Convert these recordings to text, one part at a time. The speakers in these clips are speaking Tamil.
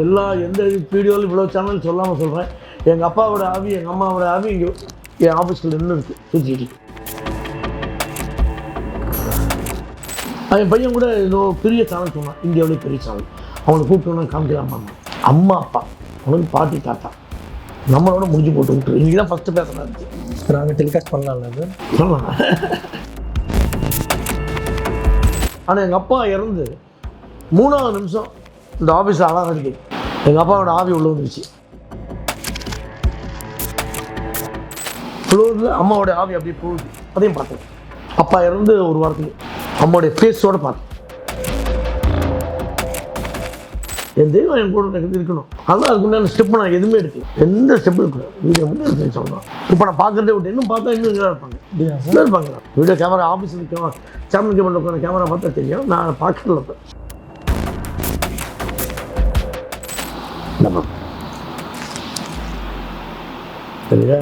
எல்லா எந்த வீடியோவில் இவ்வளோ சேனல் சொல்லாமல் சொல்கிறேன் எங்கள் அப்பாவோட ஆவி எங்கள் அம்மாவோட ஆவி இங்கே என் ஆஃபீஸில் இன்னும் இருக்குது சுற்றிட்டு. என் பையன் கூட ஏதோ பெரிய சேனல் சொன்னான். இந்தியாவிலே பெரிய சேனல் அவனை கூப்பிட்டு காமிக்கலாமா அம்மா அப்பா அவனுக்கு பாட்டி தாத்தா நம்மளோட முடிஞ்சு போட்டு விட்டுரு. இன்றைக்கி தான் ஃபஸ்ட்டு பேசுகிறாரு நாங்கள் டெலிகாஸ்ட் பண்ணலாம்ல அது? சொல்லலாம். ஆனால் எங்கள் அப்பா இறந்து மூணாவது நிமிஷம் இந்த ஆஃபீஸில் அலாரம் அடிக்குது எங்கள் அப்பாவோட ஆவி உள்ள வந்துருச்சு. ஃப்ளோரில் அம்மாவோட ஆவி அப்படியே போகுது. அதையும் பார்த்தேன். அப்பா இறந்து ஒரு வாரத்துக்கு அம்மாவுடைய ஃபேஸோட பார்த்தேன். என் தெய்வம் என் கூட இருக்கணும். அதுக்கு உண்டான ஸ்டெப் நான் எதுவுமே எடுக்கல. எந்த ஸ்டெப் இருக்கல வீடியோ மட்டும் இருக்குன்னு சொல்லலாம் இப்போ நான் பார்க்கறதே விட்டு இன்னும் பார்த்தா இன்னும் இங்கே இருப்பாங்க. நல்லா இருப்பாங்க. வீடியோ கேமரா ஆஃபீஸில் கேமரா சேமன் கேமரா உட்காந்து கேமரா பார்த்தா தெரியும். நான் பார்க்கல நம்ம. சரியா?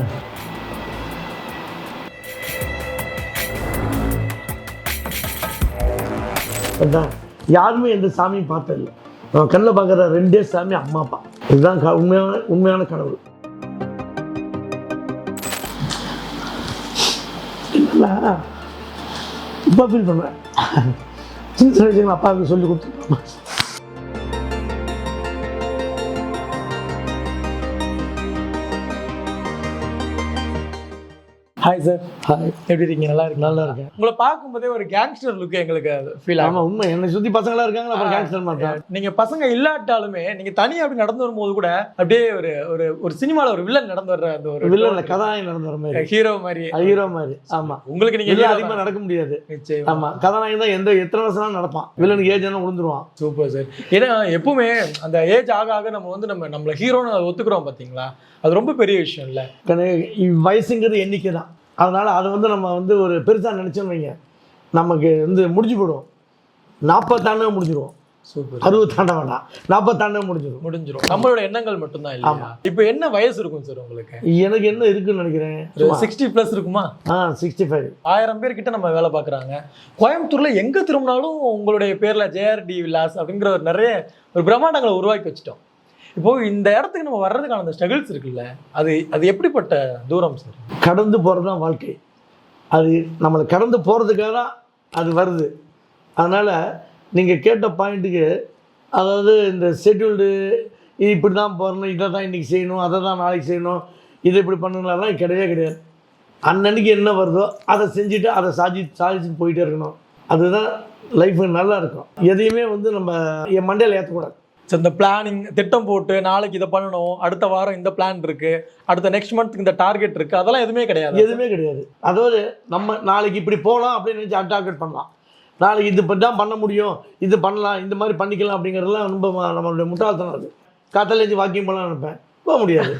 யாருமே எந்த சாமியும் பார்த்ததில்ல. நான் கண்ணில் பார்க்குற ரெண்டே சாமி அம்மா அப்பா. இதுதான் உண்மையான உண்மையான கடவுள். இப்போ ஃபீல் பண்ணுறேன் சின்ன சின்ன விஷயங்கள் அப்பாவுக்கு சொல்லி கொடுத்துருக்கோம். ஹாய் சார் ஹாய் எப்படி இருக்கீங்க? நல்லா இருக்கீங்க நல்லா இருக்கேன். உங்களை பார்க்கும்போதே ஒரு கேங்ஸ்டர் லுக் எங்களுக்கு ஃபீல் ஆகும். உண்மை. என்னை சுற்றி பசங்களாம் இருக்காங்களா? அப்புறம் கேன்சல் மாட்டேன் நீங்க பசங்க இல்லாட்டாலுமே நீங்க தனியா அப்படி நடந்து வரும்போது கூட அப்படியே ஒரு ஒரு ஒரு சினிமால ஒரு வில்லன் நடந்து வர்ற அந்த ஒரு வில்லனில் கதாநாயகன் நடந்த மாதிரி. ஹீரோ மாதிரி. ஹீரோ மாதிரி. ஆமாம் உங்களுக்கு நீங்க வெளியே அதிகமாக நடக்க முடியாது. நிச்சயம். ஆமாம் கதாநாயகன் தான் எந்த எத்தனை வருஷம் நடப்பான். வில்லனுக்கு ஏஜ் என்ன விழுந்துருவான். சூப்பர் சார் ஏன்னா எப்பவுமே அந்த ஏஜ் ஆக ஆக நம்ம வந்து நம்ம நம்மள ஹீரோன்னு ஒத்துக்கிறோம் பாத்தீங்களா? அது ரொம்ப பெரிய விஷயம் இல்ல வயசுங்கிறது எண்ணிக்கை தான். அதனால் அதை வந்து நம்ம வந்து ஒரு பெருசாக நினச்சோன்னு வைங்க. நமக்கு வந்து முடிஞ்சு போயிடும். நாற்பத்தாண்டே முடிஞ்சிருவோம். சூப்பர். அறுபது தாண்ட வேண்டாம் நாற்பத்தாண்டே முடிஞ்சிடும் முடிஞ்சிரும். நம்மளோட எண்ணங்கள் மட்டும்தான் இல்லையா? இப்போ என்ன வயசு இருக்கும் சார் உங்களுக்கு? எனக்கு என்ன இருக்குன்னு நினைக்கிறேன்? சிக்ஸ்டி பிளஸ் இருக்குமா? ஆ சிக்ஸ்டி ஃபைவ் ஆயிரம் பேர் கிட்ட நம்ம வேலை பார்க்குறாங்க. கோயம்புத்தூர்ல எங்க திரும்பினாலும் உங்களுடைய பேர்ல ஜேஆர்டி விலாஸ் அப்படிங்கிற ஒரு நிறைய ஒரு பிரம்மாண்டங்களை உருவாக்கி வச்சுட்டோம். இப்போ இந்த இடத்துக்கு நம்ம வர்றதுக்கான அந்த ஸ்ட்ரகிள்ஸ் இருக்குல்ல அது அது எப்படிப்பட்ட தூரம் சார்? கடந்து போகிறது தான் வாழ்க்கை. அது நம்மளை கடந்து போகிறதுக்காக தான் அது வருது. அதனால் நீங்கள் கேட்ட பாயிண்ட்டுக்கு அதாவது இந்த ஷெட்யூல்டு இது இப்படி தான் போகணும் இதை தான் இன்றைக்கி செய்யணும் அதை தான் நாளைக்கு செய்யணும் இதை இப்படி பண்ணணும்லாம் கிடையவே கிடையாது. அன்னன்னைக்கு என்ன வருதோ அதை செஞ்சுட்டு அதை சாதி சாதிச்சுட்டு போயிட்டே இருக்கணும். அதுதான் லைஃப் நல்லா இருக்கும். எதையுமே வந்து நம்ம என் மண்டையில் ஏற்றக்கூடாது ஸோ இந்த பிளானிங் திட்டம் போட்டு நாளைக்கு இதை பண்ணணும் அடுத்த வாரம் இந்த பிளான் இருக்கு அடுத்த நெக்ஸ்ட் மந்த் இந்த டார்கெட் இருக்கு அதெல்லாம் எதுவுமே கிடையாது. எதுவுமே கிடையாது. அதாவது நம்ம நாளைக்கு இப்படி போகலாம் அப்படின்னு நினச்சி அட்டாக்கெட் பண்ணலாம். நாளைக்கு இது தான் பண்ண முடியும் இது பண்ணலாம் இந்த மாதிரி பண்ணிக்கலாம் அப்படிங்கிறதுலாம் ரொம்ப நம்மளுடைய முட்டாள்தனம் அது. காத்தால எழுந்து வாக்கிங் பண்ணலாம் நினைப்பேன். போக முடியாது.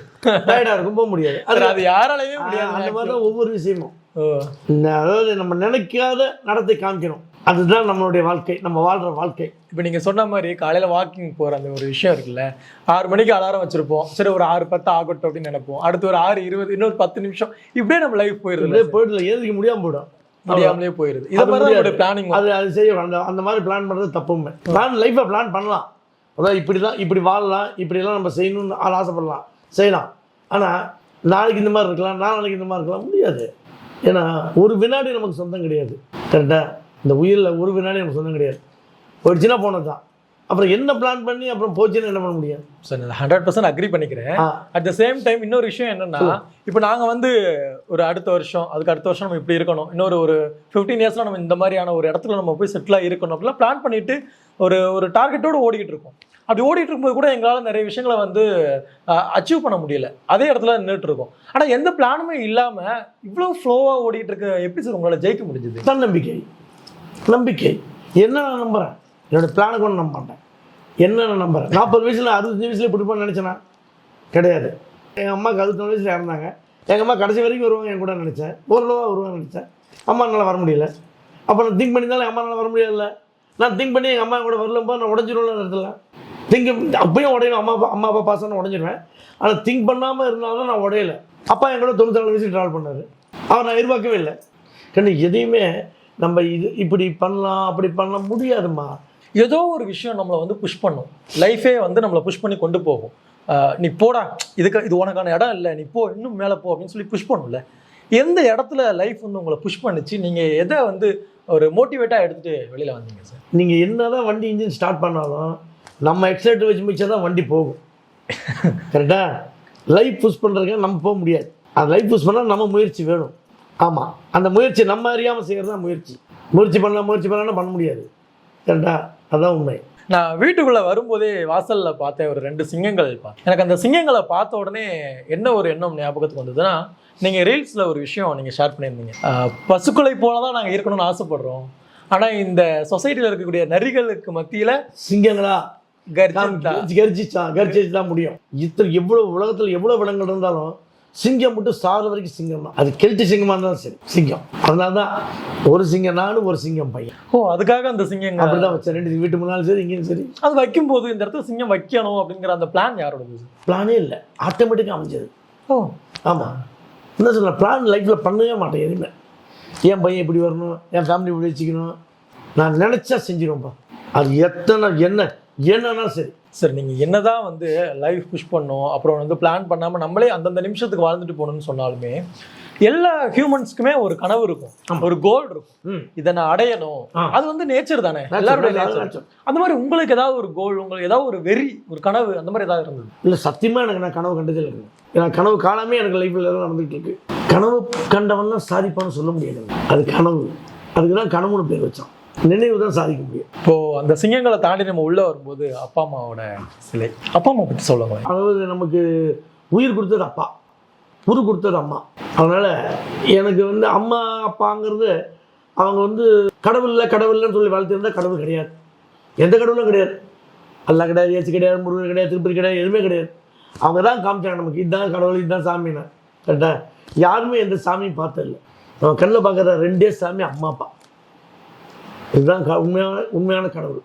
டயர்டாக இருக்கும் போக முடியாது. அது அது யாராலையுமே அந்த முடியாது மாதிரி தான் ஒவ்வொரு விஷயமும். அதாவது நம்ம நினைக்காத நடத்தை காமிக்கணும். அதுதான் நம்மளுடைய வாழ்க்கை நம்ம வாழ்கிற வாழ்க்கை. இப்போ நீங்க சொன்ன மாதிரி காலையில வாக்கிங் போற அந்த ஒரு விஷயம் இருக்குல்ல ஆறு மணிக்கு அலாரம் வச்சிருப்போம். சரி ஒரு ஆறு பத்து ஆகட்டும் அப்படின்னு நினைப்போம். அடுத்து ஒரு ஆறு இருபது இன்னொரு பத்து நிமிஷம் இப்படியே நம்ம லைஃப் போயிருது போயிடல ஏந்திக்க முடியாமல் போயிடும். முடியாமலே போயிருது. இதை மாதிரி பிளானிங் அது அது செய்யணும் அந்த அந்த மாதிரி பிளான் பண்ணுறது தப்புமே பிளான் லைஃப்பை பிளான் பண்ணலாம். அதாவது இப்படி தான் இப்படி வாழலாம் இப்படிலாம் நம்ம செய்யணும்னு ஆசைப்படலாம். செய்யலாம். ஆனால் நாளைக்கு இந்த மாதிரி இருக்கலாம் நாளைக்கு இந்த மாதிரி இருக்கலாம் முடியாது. ஏன்னா ஒரு வினாடி நமக்கு சொந்தம் கிடையாது. கரெக்டாக இந்த உயிரில் ஒரு வினாடி நமக்கு சொந்தம் கிடையாது. போயிடுச்சுன்னா போனது தான் அப்புறம் என்ன பிளான் பண்ணி அப்புறம் போச்சுன்னு என்ன பண்ண முடியும்? சார் நான் ஹண்ட்ரட் பர்சன்ட் அக்ரி பண்ணிக்கிறேன். அட் த சேம் டைம் இன்னொரு விஷயம் என்னன்னா இப்போ நாங்க வந்து ஒரு அடுத்த வருஷம் அதுக்கு அடுத்த வருஷம் நம்ம இப்படி இருக்கணும். இன்னொரு ஒரு ஃபிஃப்டீன் இயர்ஸ்ல நம்ம இந்த மாதிரியான ஒரு இடத்துல நம்ம போய் செட்டில் இருக்கணும் அப்படிலாம் பிளான் பண்ணிட்டு ஒரு ஒரு டார்கெட்டோட ஓடிக்கிட்டு இருக்கோம். அப்படி ஓடிட்டு இருக்கும்போது கூட எங்களால் நிறைய விஷயங்களை வந்து அச்சீவ் பண்ண முடியல. அதே இடத்துல நின்றுட்டு இருக்கோம். ஆனா எந்த பிளானுமே இல்லாம இவ்வளவு ஃப்ளோவா ஓடிட்டு இருக்க எப்படி சார் உங்களால ஜெயிக்க முடிஞ்சது? தன்னம்பிக்கை. நம்பிக்கை. என்ன நான் நம்புகிறேன் என்னோட பிளானுக்கு ஒன்று நம்ப மாட்டேன் என்ன நான் நம்புகிறேன் நாற்பது வயசில் அறுபத்தஞ்சு வயசுல இப்படி பண்ண நினச்சேனா? கிடையாது. எங்கள் அம்மாவுக்கு அறுபத்தொன்று வயசில் இறந்தாங்க. எங்கள் அம்மா கடைசி வரைக்கும் வருவாங்க என் கூட நினச்சேன். ஓரளவாக வருவாங்க நினச்சேன். அம்மா என்னால் வர முடியல. அப்போ நான் திங்க் பண்ணியிருந்தாலும் என் அம்மானால வர முடியல நான் திங்க் பண்ணி எங்கள் அம்மா கூட வரலப்போ நான் உடஞ்சிருவேன் நேரத்தில் திங்க் அப்பயும் உடையணும். அம்மா அப்பா அம்மா அப்பா பாசம் உடஞ்சிடுவேன் ஆனால் திங்க் பண்ணாமல் இருந்தாலும் நான் உடையலை. அப்பா என் கூட தொண்ணூற்றி நாலு வயசுக்கு ட்ராவல் பண்ணார். அவர் நான் எதிர்பார்க்கவே இல்லை. கண்ணு எதையுமே நம்ம இது இப்படி பண்ணலாம் அப்படி பண்ணலாம் முடியாதும்மா. ஏதோ ஒரு விஷயம் நம்மளை வந்து புஷ் பண்ணும். லைஃபே வந்து நம்மளை புஷ் பண்ணி கொண்டு போகும். நீ போடா. இதுக்கு இது உனக்கான இடம் இல்லை. நீ போ இன்னும் மேலே போ அப்படின்னு சொல்லி புஷ் பண்ணும்ல. எந்த இடத்துல லைஃப் வந்து உங்களை புஷ் பண்ணுச்சு? நீங்கள் எதை வந்து ஒரு மோட்டிவேட்டாக எடுத்துட்டு வெளியில் வந்தீங்க சார் நீங்கள் என்னதான் வண்டி இன்ஜின் ஸ்டார்ட் பண்ணாலும் நம்ம எக்ஸைட் வச்சு மிச்சா தான் வண்டி போகும். கரெக்டா லைஃப் புஷ் பண்ணுறதுக்கு நம்ம போக முடியாது. அந்த லைஃப் புஷ் பண்ணால் நம்ம முயற்சி வேணும். ஆமாம் அந்த முயற்சி நம்ம அறியாமல் செய்கிறது தான் முயற்சி. முயற்சி பண்ணலாம் முயற்சி பண்ணலாம்னா பண்ண முடியாது. கரெக்டா அதான் உண்மை. நான் வீட்டுக்குள்ளே வரும்போதே வாசலில் பார்த்தேன் ஒரு ரெண்டு சிங்கங்கள் எனக்கு அந்த சிங்கங்களை பார்த்த உடனே என்ன ஒரு எண்ணம் ஞாபகத்துக்கு வந்ததுன்னா நீங்கள் ரீல்ஸில் ஒரு விஷயம் நீங்கள் ஷேர் பண்ணியிருந்தீங்க. பசுக்களை போல தான் நாங்கள் இருக்கணும்னு ஆசைப்படுறோம். ஆனால் இந்த சொசைட்டியில் இருக்கக்கூடிய நரிகளுக்கு மத்தியில் சிங்கங்களா? கர்ஜிதா. கர்ஜிச்சான் கர்ஜிச்சு தான் முடியும். இத்தனை எவ்வளோ உலகத்தில் எவ்வளோ விலங்குகள் இருந்தாலும் சிங்கம் மட்டும் சாகிற வரைக்கும் சிங்கம் தான். அது கெல்ட்டு சிங்கமாக இருந்தாலும் சரி சிங்கம். அதனால தான் ஒரு சிங்கம் நானும் ஒரு சிங்கம் பையன். ஓ அதுக்காக அந்த சிங்கங்கள் அப்படி தான் வச்சேன் ரெண்டு வீட்டு முன்னாலும் சரி இங்கேயும் சரி. அது வைக்கும்போது இந்த இடத்துல சிங்கம் வைக்கணும் அப்படிங்கிற அந்த பிளான் யாரோடது? பிளானே இல்லை. ஆட்டோமேட்டிக்காக அமைஞ்சது. ஓ. ஆமாம் என்ன சொல்ல பிளான் லைஃப்பில் பண்ணவே மாட்டேன் எதுவுமே. என் பையன் இப்படி வரணும் என் ஃபேமிலி இப்படி வச்சுக்கணும். நான் நினச்சா செஞ்சிருவேன்ப்பா. அது எத்தனை என்ன என்னன்னா சரி. சரி நீங்கள் என்னதான் வந்து லைஃப் புஷ் பண்ணோம் அப்புறம் வந்து பிளான் பண்ணாமல் நம்மளே அந்தந்த நிமிஷத்துக்கு வாழ்ந்துட்டு போகணும்னு சொன்னாலுமே எல்லா ஹியூமன்ஸ்க்குமே ஒரு கனவு இருக்கும். ஒரு கோல் இருக்கும். இதை நான் அடையணும். அது வந்து நேச்சர் தானே? எல்லாருடைய நேச்சர். அந்த மாதிரி உங்களுக்கு ஏதாவது ஒரு கோல் உங்களுக்கு ஏதாவது ஒரு வெறி ஒரு கனவு அந்த மாதிரி ஏதாவது இருந்தது? இல்லை சத்தியமாக எனக்கு நான் கனவு கண்டதே இல்லை. ஏன்னா கனவு காலமே எனக்கு லைஃப்பில் எல்லாம் நடந்துகிட்டு இருக்கு. கனவு கண்டவன்லாம் சாதிப்பான்னு சொல்ல முடியாது. அது கனவு. அதுக்கு தான் கனவுன்னு பேர் வச்சான் நினைவு தான் சாதிக்க முடியும். இப்போ அந்த சிங்கங்களை தாண்டி நம்ம உள்ள வரும்போது அப்பா அம்மாவோட சிலை. அப்பா அம்மா பற்றி சொல்லுங்களேன். அதாவது நமக்கு உயிர் கொடுத்தது அப்பா உரு கொடுத்தது அம்மா. அதனால் எனக்கு வந்து அம்மா அப்பாங்கிறது அவங்க வந்து கடவுள் இல்லை கடவுள் இல்லைன்னு சொல்லி வளர்த்திருந்தா கடவுள் கிடையாது. எந்த கடவுளும் கிடையாது. அல்லா கிடையாது ஏசு கிடையாது முருகன் கிடையாது திருப்பதி கிடையாது எதுவுமே கிடையாது. அவங்க தான் காமிச்சாங்க நமக்கு இதுதான் கடவுள் இதுதான் சாமின்னு. கரெக்டா? யாருமே எந்த சாமியும் பார்த்ததில்ல. நம்ம கண்ணில் பார்க்குற ரெண்டே சாமி அம்மா அப்பா. இதுதான் க- உண்மையான உண்மையான கடவுள்.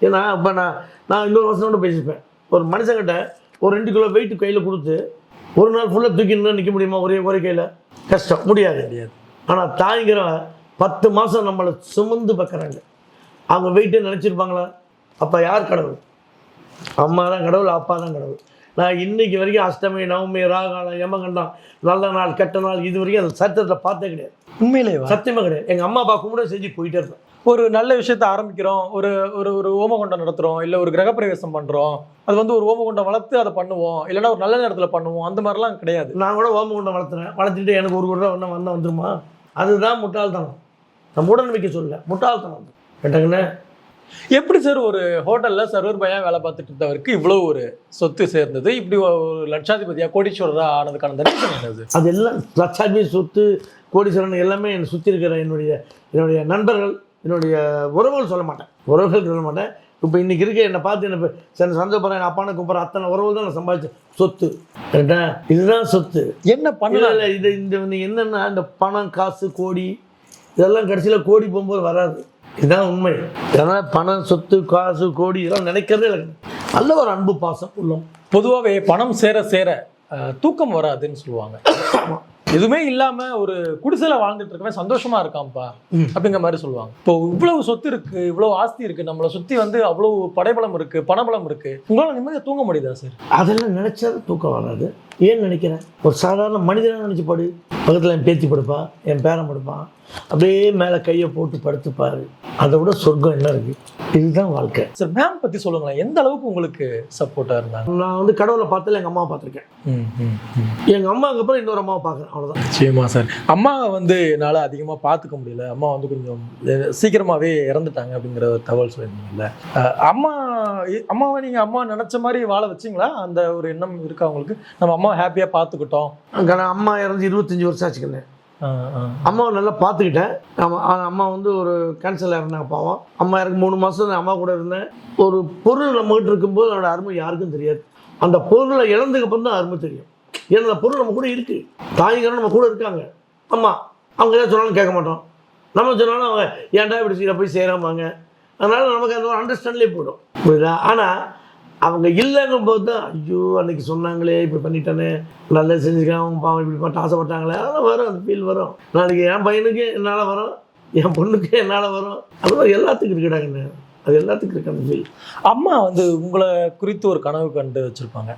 ஏன்னா இப்போ நான் நான் இன்னொரு வருஷம் கூட பேசிப்பேன். ஒரு மனுஷங்கிட்ட ஒரு ரெண்டு கிலோ வெயிட் கையில் கொடுத்து ஒரு நாள் ஃபுல்லாக தூக்கின்னு நிற்க முடியுமா? ஒரே ஒரே கையில்? கஷ்டம். முடியாது. முடியாது. ஆனால் தாய்ங்கிற பத்து மாதம் நம்மளை சுமந்து பார்க்குறாங்க. அவங்க வெயிட்டே நினச்சிருப்பாங்களா? அப்போ யார் கடவுள்? அம்மா தான் கடவுள் அப்பா தான் கடவுள். நான் இன்னைக்கு வரைக்கும் அஷ்டமி நவமி ராகாலம் யமகண்டம் நல்ல நாள் கெட்ட நாள் இது வரைக்கும் அந்த சத்தியத்தில் பார்த்தே கிடையாது. உண்மையிலேவா? சத்தியமாக கிடையாது. எங்கள் அம்மா அப்பா கும்பிட செஞ்சு போயிட்டே இருப்பேன் ஒரு நல்ல விஷயத்த ஆரம்பிக்கிறோம். ஒரு ஒரு ஒரு ஓமகுண்டம் நடத்துறோம். இல்லை ஒரு கிரகப்பிரவேசம் பண்றோம். அது வந்து ஒரு ஓமகுண்டம் வளர்த்து அதை பண்ணுவோம். இல்லைன்னா ஒரு நல்ல நேரத்தில் பண்ணுவோம். அந்த மாதிரிலாம் கிடையாது. நான் கூட ஓமகுண்டம் வளர்த்துறேன். வளர்த்துட்டு எனக்கு ஒரு கூட ஒன்று வந்தால் வந்துருமா? அதுதான் முட்டாள்தனம். நம்ம உடன்படிக்கை சொல்லல. முட்டாள்தனம். கேட்டாங்கண்ணே? எப்படி சார் ஒரு ஹோட்டல்ல சர்வர் பையன் வேலை பார்த்துட்டு இருந்தவருக்கு இவ்வளவு ஒரு சொத்து சேர்ந்தது? இப்படி ஒரு லட்சாதிபதியா கோடீஸ்வரரா ஆனதுக்கான என்னது அது? எல்லாம் லட்சாதிபதி சொத்து கோடீஸ்வரன் எல்லாமே என்னை சுற்றி இருக்கிற என்னுடைய என்னுடைய நண்பர்கள். என்னுடைய உறவுகள் சொல்ல மாட்டேன். உறவுகள் சொல்ல மாட்டேன். இப்போ இன்னைக்கு இருக்க என்னை பார்த்து என்ன சரி சந்தோஷப்படுறேன் என் அப்பானை கூப்பிட்ற அத்தனை உறவுகள் தான் நான் சம்பாதிச்ச. சொத்து. கரெக்டா இதுதான் சொத்து. என்ன பண்ணல இல்லை இது இந்த என்னென்னா இந்த பணம் காசு கோடி இதெல்லாம் கடைசியில் கோடி போகும்போது வராது. இதுதான் உண்மை. இதனால் பணம் சொத்து காசு கோடி இதெல்லாம் நினைக்கிறதே இல்லை. நல்ல ஒரு அன்பு பாசம் உள்ளம். பொதுவாகவே பணம் சேர சேர தூக்கம் வராதுன்னு சொல்லுவாங்க. எதுவுமே இல்லாம ஒரு குடிசையில வாழ்ந்துட்டு இருக்கவே சந்தோஷமா இருக்காம்ப்பா ம். அப்படிங்கிற மாதிரி சொல்லுவாங்க. இப்போ இவ்வளவு சொத்து இருக்கு இவ்வளவு ஆஸ்தி இருக்கு நம்மளை சுத்தி வந்து அவ்வளவு படைபலம் இருக்கு பணபலம் இருக்கு. உங்களால நிம்மதியா தூங்க முடியுதா சார் அதெல்லாம் நினைச்சா தூக்கம் வராது. ஏன் நினைக்கிறேன்? ஒரு சாதாரண மனிதனாக நினச்சி படு. பக்கத்தில் என் பேத்தி படுப்பா என் பேரன் படுப்பான். அப்படியே மேலே கையை போட்டு படுத்துப்பாரு அதை விட சொர்க்கம் என்ன இருக்கு? இதுதான் வாழ்க்கை. சார் மேம் பத்தி சொல்லுங்களேன். எந்த அளவுக்கு உங்களுக்கு சப்போர்ட்டா இருந்தாங்க? நான் வந்து கடவுளை பார்த்ததில்ல எங்கள் அம்மாவை பார்த்துருக்கேன். எங்கள் அம்மாவுக்கு அப்புறம் இன்னொரு அம்மாவை பார்க்குறேன். அவ்வளோதான் நிச்சயமா சார் அம்மாவை வந்து என்னால் அதிகமாக பார்த்துக்க முடியல. அம்மா வந்து கொஞ்சம் அஹ், சீக்கிரமாவே இறந்துட்டாங்க அப்படிங்கிற ஒரு தகவல் சொல்லியிருந்தீங்கல்ல. அம்மா அம்மாவை நீங்கள் அம்மா நினச்ச மாதிரி வாழ வச்சிங்களா? அந்த ஒரு எண்ணம் இருக்கா உங்களுக்கு? நம்ம அம்மா ஹாப்பியாக பார்த்துக்கிட்டோம். அங்கே அம்மா இறந்து இருபத்தஞ்சி வருஷம் ஆச்சுக்கண்ணே. அம்மாவை நல்லா பார்த்துக்கிட்டேன். ஆமாம் அம்மா வந்து ஒரு கேன்சரில் இருந்தாங்க பாவம். அம்மா எனக்கு மூணு மாதம் நான் அம்மா கூட இருந்தேன். ஒரு பொருள் நம்மகிட்ட இருக்கும்போது அதோட அருமை யாருக்கும் தெரியாது. அந்த பொருளை இழந்ததுக்கு அப்புறம் தான் அருமை தெரியும். ஏன்னா அந்த பொருள் நம்ம கூட இருக்குது தாய்ங்கிறவங்க நம்ம கூட இருக்காங்க. அம்மா அவங்க எதாவது சொன்னாலும் கேட்க மாட்டோம். நம்ம சொன்னாலும் அவங்க ஏன்டா இப்படி போய் செய்கிறாமாங்க அதனால் நமக்கு அந்த ஒரு அண்டர்ஸ்டாண்ட்லேயே போயிடும். புரியுதா? ஆனால் அவங்க இல்லைங்கும் போது தான் ஐயோ அன்னைக்கு சொன்னாங்களே இப்படி பண்ணிட்டானே நல்லா செஞ்சுருக்கான் அவங்க பாவம் இப்படி பண்ண ஆசைப்பட்டாங்களே அதெல்லாம் வரும் அந்த ஃபீல் வரும். நாளைக்கு என் பையனுக்கு என்னால் வரும் என் பொண்ணுக்கு என்னால் வரும் அது மாதிரி எல்லாத்துக்கும் இருக்குடாங்கண்ணே அது எல்லாத்துக்கும் இருக்கு அந்த ஃபீல் அம்மா வந்து உங்களை குறித்து ஒரு கனவு கண்டு வச்சிருப்பாங்க.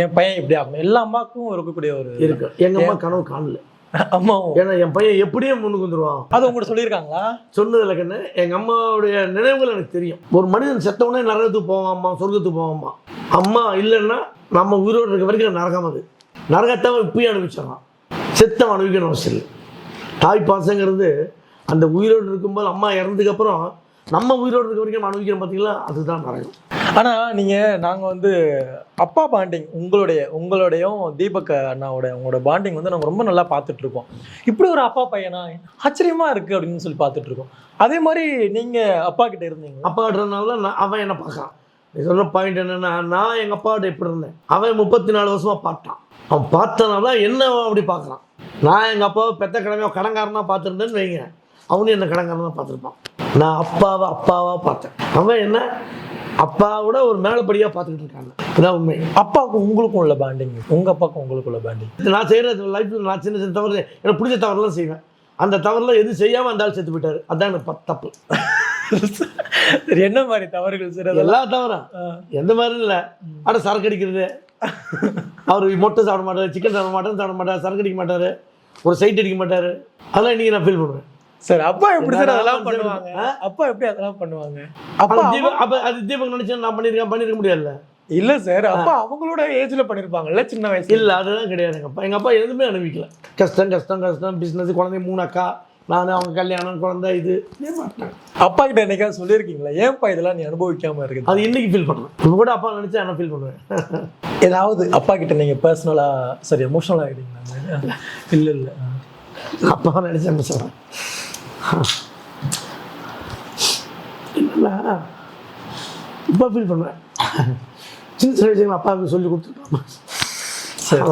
என் பையன் இப்படி ஆகணும். எல்லா அம்மாக்கும் இருக்கக்கூடிய ஒரு இருக்கு. எங்கள் அம்மா கனவு காணல. அம்மாவும் ஏன்னா என் பையன் எப்படியே முன்னுக்கு வந்துடுவான் அது உங்கள்ட்ட சொல்லியிருக்காங்களா? சொன்னதில்ல கண்ணு எங்கள் அம்மாவுடைய நினைவுகள் எனக்கு தெரியும். ஒரு மனிதன் செத்தவொடனே நரகத்துக்கு போவான் அம்மா சொர்க்கத்துக்கு போவாம்மா அம்மா இல்லைன்னா நம்ம உயிரோடு இருக்க வரைக்கும் நரகம் அது. நரகத்தை இப்பயும் அனுபவிச்சிடறான். செத்தவன் அனுபவிக்கணும் அவசியம் இல்லை. தாய் பாசங்கிறது அந்த உயிரோடு இருக்கும்போது அம்மா இறந்ததுக்கப்புறம் நம்ம உயிரோடு இருக்க வரைக்கும் அனுபவிக்கிறோம் பார்த்தீங்களா அதுதான் நரகம். ஆனால் நீங்கள் நாங்கள் வந்து அப்பா பாண்டிங் உங்களுடைய உங்களுடையும் தீபக் அண்ணாவோட உங்களோட பாண்டிங் வந்து நாங்கள் ரொம்ப நல்லா பார்த்துட்டு இருக்கோம் இப்படி ஒரு அப்பா பையனா ஆச்சரியமாக இருக்குது அப்படின்னு சொல்லி பார்த்துட்ருக்கோம். அதே மாதிரி நீங்கள் அப்பா கிட்ட இருந்தீங்க அப்பாடுறதுனால நான் அவன் என்ன பார்க்கான் நீ சொன்ன பாயிண்ட் என்னென்னா நான் எங்கள் அப்பாவோட எப்படி இருந்தேன்? அவன் முப்பத்தி நாலு வருஷமாக பார்த்தான். அவன் பார்த்தனால என்ன அப்படி பார்க்குறான்? நான் எங்கள் அப்பாவை பெத்த கிழமையோ கடங்காரனாக பார்த்துருந்தேன்னு வைங்க. அவனும் என்ன கடங்காரனாக பார்த்துருப்பான். நான் அப்பாவை அப்பாவாக பார்த்தேன். அவன் என்ன? அப்பாவோட ஒரு மேலப்படியாக பார்த்துக்கிட்டு இருக்காங்க. இதான் உண்மை. அப்பாவுக்கும் உங்களுக்கும் உள்ள பாண்டிங் உங்க அப்பாவுக்கும் உங்களுக்கு உள்ள பாண்டிங் நான் செய்கிற லைஃப்பில் நான் சின்ன சின்ன தவறு எனக்கு பிடிச்ச தவறுலாம் செய்வேன். அந்த தவறுலாம் எதுவும் செய்யாமல் அந்த ஆள் செத்து போயிட்டாரு. அதான் எனக்கு தப்பு. சரி என்ன மாதிரி தவறுகள் சரி எல்லா தவறும் எந்த மாதிரி இல்லை. அட சரக்கு அடிக்கிறது. அவர் முட்டை சாப்பிட மாட்டார் சிக்கன் சாப்பிட மாட்டார் சாப்பிட மாட்டார் சரக்கு அடிக்க மாட்டார் ஒரு சைட் அடிக்க மாட்டார். அதெல்லாம் இன்னைக்கு நான் ஃபீல் பண்ணுவேன். சரி அப்பா எப்படி சார் அதெல்லாம் பண்ணுவாங்க? அப்பா எப்படி அதெல்லாம் பண்ணுவாங்க? அப்போ அப்பா அது தீபக் நினச்சா நான் பண்ணியிருக்கேன் பண்ணியிருக்க முடியாதுல்ல? இல்ல சார் அப்பா அவங்களோட ஏஜ்ல பண்ணிருப்பாங்கல்ல சின்ன வயசுல? இல்லை அதுதான் கிடையாது எங்கள் அப்பா எங்கள் அப்பா எதுவுமே அனுபவிக்கல. கஷ்டம் கஷ்டம் கஷ்டம். பிஸ்னஸ் குழந்தை மூணு அக்கா. நான் அவங்க கல்யாணம் குழந்தை இது. அப்பா கிட்ட என்னைக்காவது சொல்லியிருக்கீங்களா? ஏன்ப்பா இதெல்லாம் நீ அனுபவிக்காம இருக்குது? அது இன்னைக்கு ஃபீல் பண்ணுறேன் இப்போ கூட அப்பா நினச்சா என்ன ஃபீல் பண்ணுவேன். ஏதாவது அப்பா கிட்ட நீங்க பர்சனலா சரி எமோஷனல் ஆகிட்டீங்களா இல்ல இல்ல. அப்பா நினச்சா என்ன சொல்கிறேன் என்னன்னா இப்போ ஃபீல் பண்ணுவேன். சின்ன சின்ன விஷயங்கள் அப்பாவுக்கு சொல்லி கொடுத்துருக்கான் சரி.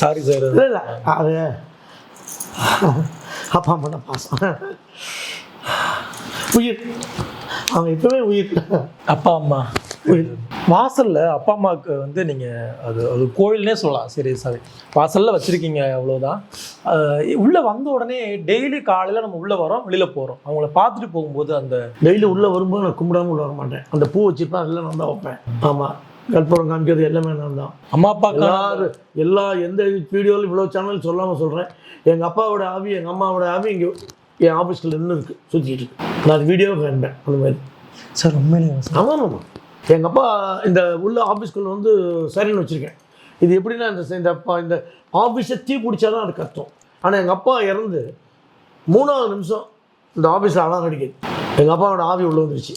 சாரி சார் இல்லை இல்லை. அது அப்பா பண்ண பாசம். உயிர். அவங்க இப்போவே உயிர். அப்பா அம்மா. உயிர். வாசல்ல அப்பா அம்மாவுக்கு வந்து நீங்க அது அது கோயில்னே சொல்லலாம். சீரியஸாவே வாசல்ல வச்சிருக்கீங்க அவ்வளவுதான். அஹ் உள்ள வந்த உடனே டெய்லி காலையில நம்ம உள்ள வரோம் வெளியில போறோம். அவங்கள பார்த்துட்டு போகும்போது அந்த டெய்லி உள்ளே வரும்போது நான் கும்பிடாம உள்ள வர மாட்டேன் அந்த பூ வச்சுப்பேன் அதெல்லாம் நான் தான் வைப்பேன். ஆமாம் கற்பூரம் காமிக்கிறது எல்லாமே நான் தான். அம்மா அப்பாவுக்கு எல்லாரும் எல்லா எந்த வீடியோவில் இவ்வளோ சேனல் சொல்லாமல் சொல்கிறேன் எங்கள் அப்பாவோட ஆவி எங்கள் அம்மாவோட ஆவி இங்கே என் ஆஃபீஸில் நின்று இருக்கு சுற்றிட்டு இருக்கு. நான் அது வீடியோ காண்பேன் அந்த மாதிரி. சார் உண்மையிலேயே சார்? ஆமாம் ஆமாம். எங்கள் அப்பா இந்த உள்ள ஆஃபீஸ்க்குள்ள வந்து சைரன் வச்சுருக்கேன். இது எப்படின்னா இந்த இந்த அப்பா இந்த ஆஃபீஸை தீ பிடிச்சாதான் அது கத்தும். ஆனால் எங்கள் அப்பா இறந்து மூணாவது நிமிஷம் இந்த ஆஃபீஸில் அலாரம் அடிக்குது. எங்கள் அப்பாவோட ஆவி உள்ள வந்துருச்சு.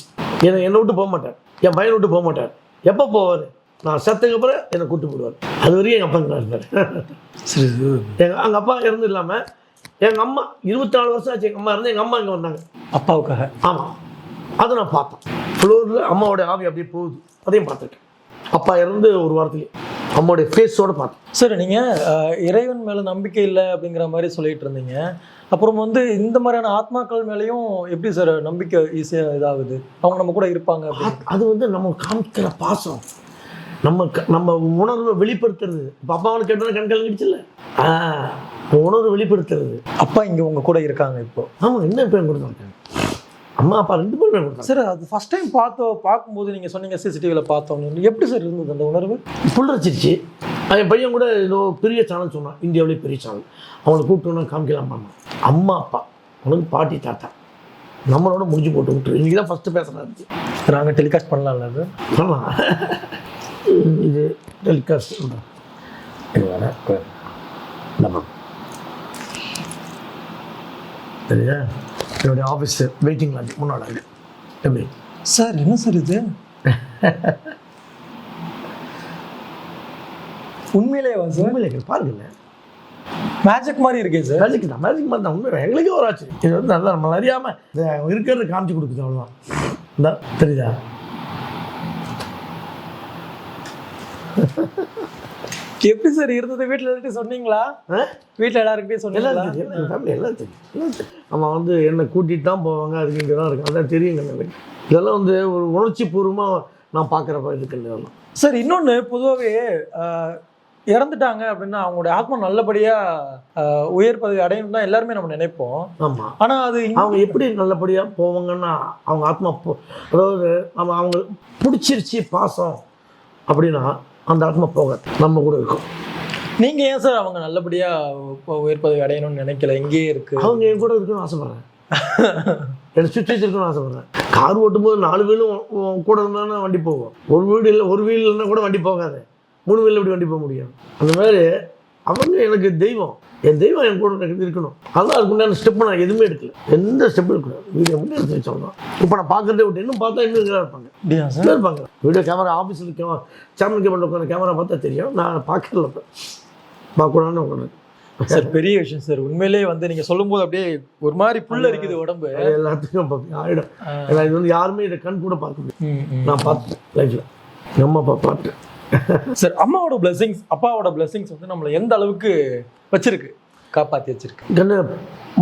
என்னை என்னை விட்டு போக மாட்டார். என் பையனை விட்டு போக மாட்டார். எப்போ போவார்? நான் செத்ததுக்கு அப்புறம் என்னை கூட்டு போடுவார். அது வரையும் எங்கள் அப்பா இங்கே இருந்தார் சரி எங்கள் எங்கள் அப்பா இறந்து இல்லாமல் எங்கள் அம்மா இருபத்தி நாலு வருஷம் ஆச்சு எங்கள் அம்மா இருந்து எங்கள் அம்மா இங்கே வந்தாங்க. அப்பாவுக்காக? ஆமாம் அதை நான் பார்த்தேன். ஃப்ளோரில் அம்மாவோட ஆவி அப்படியே போகுது. அதையும் பார்த்துருக்கேன் அப்பா இறந்து ஒரு வாரத்துலேயே அம்மாவுடைய ஃபேஸோட பார்த்தேன். சார் நீங்க அஹ், இறைவன் மேல நம்பிக்கை இல்லை அப்படிங்கிற மாதிரி சொல்லிட்டு இருந்தீங்க. அப்புறம் வந்து இந்த மாதிரியான ஆத்மாக்கள் மேலேயும் எப்படி சார் நம்பிக்கை ஈஸியா இதாகுது? அவங்க நம்ம கூட இருப்பாங்க அது வந்து நம்ம காமிக்கிற பாசம். நம்ம நம்ம உணர்வை வெளிப்படுத்துறது. இப்போ அப்பாவுக்கு கேட்டோன்னா கண் கலங்கிடுச்சுல்ல? ஆ உணர்வு வெளிப்படுத்துறது. அப்பா இங்க உங்க கூட இருக்காங்க இப்போ. ஆமாம் என்ன பேர் கொடுத்தாங்க அம்மா அப்பா ரெண்டு பேருமே கொடுத்தாங்க சார் அது ஃபர்ஸ்ட் டைம் பார்த்தோம் பார்க்கும்போது நீங்க சொன்னீங்க சிசிடிவியில் பார்த்தோம் எப்படி சார் இருந்தது அந்த உணர்வு? புல்லரிச்சிருச்சு. என் பையன் கூட ஏதோ பெரிய சேனல் சொன்னான். இந்தியாவிலே பெரிய சேனல் அவங்களை கூப்பிட்டு காமிக்கலாம் அம்மா அம்மா அப்பா உனக்கு பாட்டி தாத்தா. நம்மளோட முடிஞ்சு போட்டு விட்டு இன்னைக்கு தான் ஃபஸ்ட்டு பேசுகிறாரு நாங்க டெலிகாஸ்ட் பண்ணலாம்ல அது? சொல்லலாம் இது டெலிகாஸ்ட் நம்ம. சரியா என்னுடைய ஆஃபீஸ் வெயிட்டிங் லாட்ஜ் முன்னாடி. எப்படி? சார் என்ன சார் இது? உண்மையிலேவா சார்? உண்மையிலே பாருங்க மேஜிக் மாதிரி இருக்கே சார். மேஜிக் தான் மேஜிக் மாதிரி தான். உண்மை எங்களுக்கே ஒரு ஆச்சு இது வந்து நல்லா நம்மள அறியாமல் இருக்கிறத காமிச்சு கொடுக்குது அவ்வளோதான் இந்த தெரியுதா? எப்படி சார் இருந்தது? வீட்டில் எல்லார்ட்டையும் சொன்னீங்களா? வீட்டில் எல்லாருக்கிட்டையும் சொன்னீங்களா? ஃபேமிலி எல்லாம் தெரியும் நம்ம வந்து என்னை கூட்டிகிட்டு தான் போவாங்க அதுக்கு இங்கே தான் இருக்கும் அதான் தெரியுங்க எனக்கு. இதெல்லாம் வந்து ஒரு உணர்ச்சி பூர்வமாக நான் பார்க்குறப்ப இதுக்கு இதெல்லாம். சார் இன்னொன்று பொதுவாகவே இறந்துட்டாங்க அப்படின்னா அவங்களுடைய ஆத்மா நல்லபடியா ஆஹ், உயர் பதவி அடையணும் தான் எல்லாருமே நம்ம நினைப்போம். ஆமாம் ஆனா அது அவங்க எப்படி நல்லபடியாக போவாங்கன்னா அவங்க ஆத்மா போ அதாவது நம்ம அவங்க பிடிச்சிருச்சு பாசம் அப்படின்னா அந்த ஆத்மா போகாது. நம்ம கூட இருக்கும். நீங்க ஏன் சார் அவங்க நல்லபடியா உ- உயர் பதவி அடையணும்னு நினைக்கல? இங்கேயே இருக்கு. அவங்க என் கூட இருக்கணும்னு ஆசைப்பட்றேன். என்னை சுற்றி வச்சிருக்கணும்னு ஆசைப்பட்றேன். கார் ஓட்டும்போது நாலு வீலும் கூட இருந்தானே வண்டி போகும். ஒரு வீடு இல்லை ஒரு வீல் இல்லைன்னா கூட வண்டி போகாது. மூணு வீல் எப்படி வண்டி போக முடியும்? அந்த மாதிரி அவங்க எனக்கு தெய்வம். என் தெய்வம் என் கூட இருக்கணும். அதான் அதுக்கு உண்டான ஸ்டெப் நான் எதுவுமே எடுக்கல. எந்த ஸ்டெப் எடுக்கல. வீடியோ மட்டும் எடுத்து வச்சோம் இப்போ நான் பார்க்கறதே விட்டு இன்னும் பார்த்தா இன்னும் இருப்பாங்க. இருப்பாங்க. வீடியோ கேமரா ஆஃபீஸில் கேமரா சேமன் கேபிள் உட்காந்து கேமரா பார்த்தா தெரியும். நான் பார்க்கல இப்போ. பார்க்கணும்னு உட்காந்து சார் பெரிய விஷயம் சார் உண்மையிலேயே வந்து நீங்க சொல்லும்போது அப்படியே ஒரு மாதிரி புல்ல இருக்குது உடம்பு. எல்லாத்துக்கும் ஏன்னா இது வந்து யாருமே இதை கண் கூட பார்க்க முடியும். நான் பார்த்தேன் அம்மா அப்பா பார்த்தேன் சார் அம்மாவோட பிளெஸிங்ஸ் அப்பாவோட பிளெஸிங்ஸ் வந்து நம்மளை எந்த அளவுக்கு வச்சிருக்கு? காப்பாற்றி வச்சிருக்கு.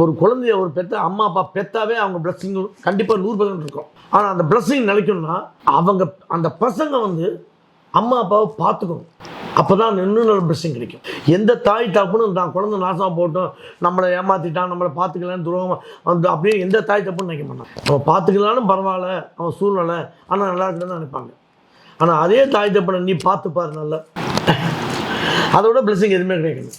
ஒரு குழந்தைய ஒரு பெத்த அம்மா அப்பா பெத்தாவே அவங்க பிளஸ்ஸிங் கண்டிப்பாக நூறு பர்சன்ட் இருக்கும். ஆனால் அந்த பிளஸ்ஸிங் நினைக்கணும்னா அவங்க அந்த பசங்க வந்து அம்மா அப்பாவை பார்த்துக்கணும். அப்போ தான் இன்னும் நல்ல பிளஸ்ஸிங் கிடைக்கும். எந்த தாய் தப்புன்னு தான் குழந்தை நாசமாக போட்டோம் நம்மளை ஏமாற்றிட்டான் நம்மளை பார்த்துக்கலான்னு துரோகம் வந்து அப்படியே எந்த தாய் தப்புன்னு நினைக்க மாட்டான். அவன் பார்த்துக்கலான்னு பரவாயில்ல அவன் சூழ்நிலை ஆனால் நல்லா இருக்குன்னு நினைப்பாங்க. ஆனால் அதே தாய் தப்பனை நீ பார்த்து பாரு நல்லா. அதோட பிளஸிங் எதுவுமே கிடைக்கணும்